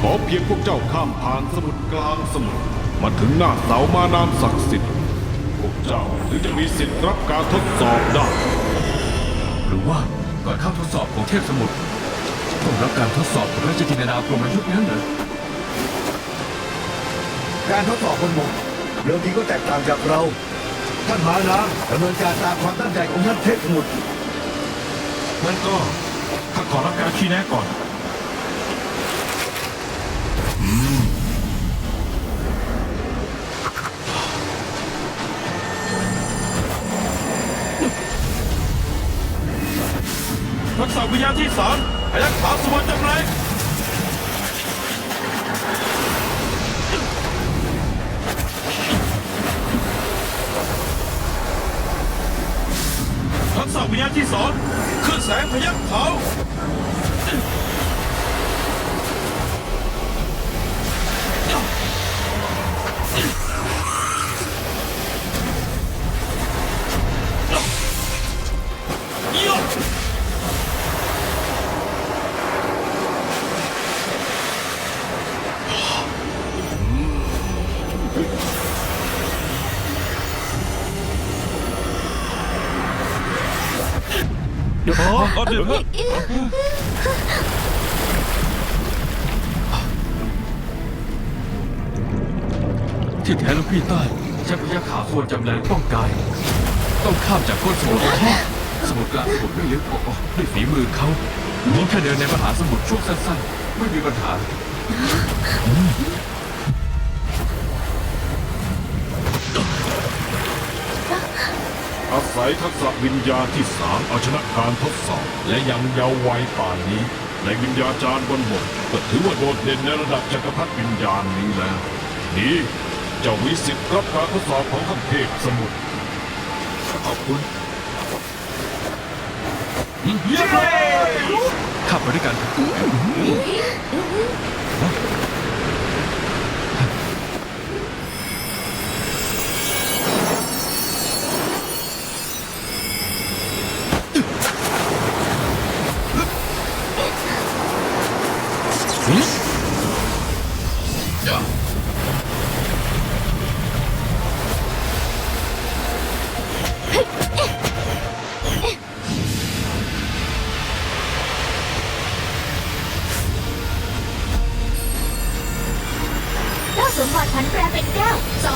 ขอเพียงพวกเจ้าข้ามผ่านสมุทรกลางสมุทรมาถึงหน้าเสามานามศักดิ์สิทธิ์ พวกเจ้าถึงจะมีสิทธิ์รับการทดสอบได้ หรือว่าก่อนเข้าทดสอบของเทพสมุทรต้องรับการทดสอบของราชจินดาพรหมยุทธ์นั้นเหรอการทดสอบบนบกเรื่องนี้ก็แตกต่างจากเรา ท่านมานาดำเนินการตามความตั้งใจของท่านเทพสมุทรงั้นก็ข้าขอรับการชี้แนะก่อน ทักษะวิญญาณที่สามพยักขาวสวรรค์จำแรงทักษะวิญญาณที่สองขึ้นแสงพยักขาว อ๋อเอาเดี๋ยวนะที่แท้แล้วพี่ใต้ใช้พยัคฆ์ขาวส่วนจำแรงป้องกายต้องข้ามจากก้นสมุทรสมุทรกลางสมุทรไม่ลึกโอ้โหด้วยฝีมือเขาเพียงแค่เดินในมหาสมุทรช่วงสั้นๆ ไม่มีปัญหา อาศัยทักษะวิญญาณที่สามเอาชนะการทดสอบ และยังเยาว์วัยป่านนี้ ในวิญญาจารย์บนบกก็ถือว่าโดดเด่นในระดับจักรพรรดิวิญญาณนี้แล้วนี่เจ้าวิสิทธิ์รับการทดสอบของท่านเทพสมุทรขอบคุณข้ามไปด้วยกัน สมบัติผันแปรเป็นแก้วส